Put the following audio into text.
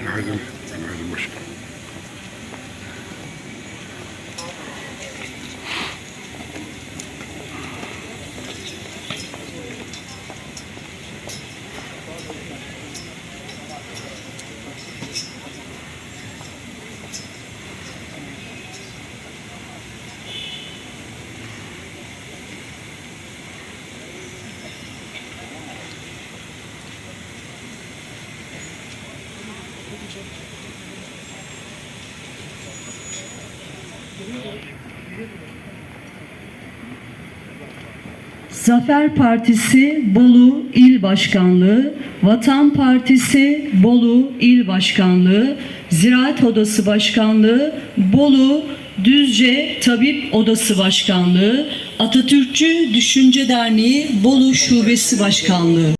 انعدم انعدم وشك Zafer Partisi Bolu İl Başkanlığı, Vatan Partisi Bolu İl Başkanlığı, Ziraat Odası Başkanlığı, Bolu Düzce Tabip Odası Başkanlığı, Atatürkçü Düşünce Derneği Bolu Şubesi Başkanlığı.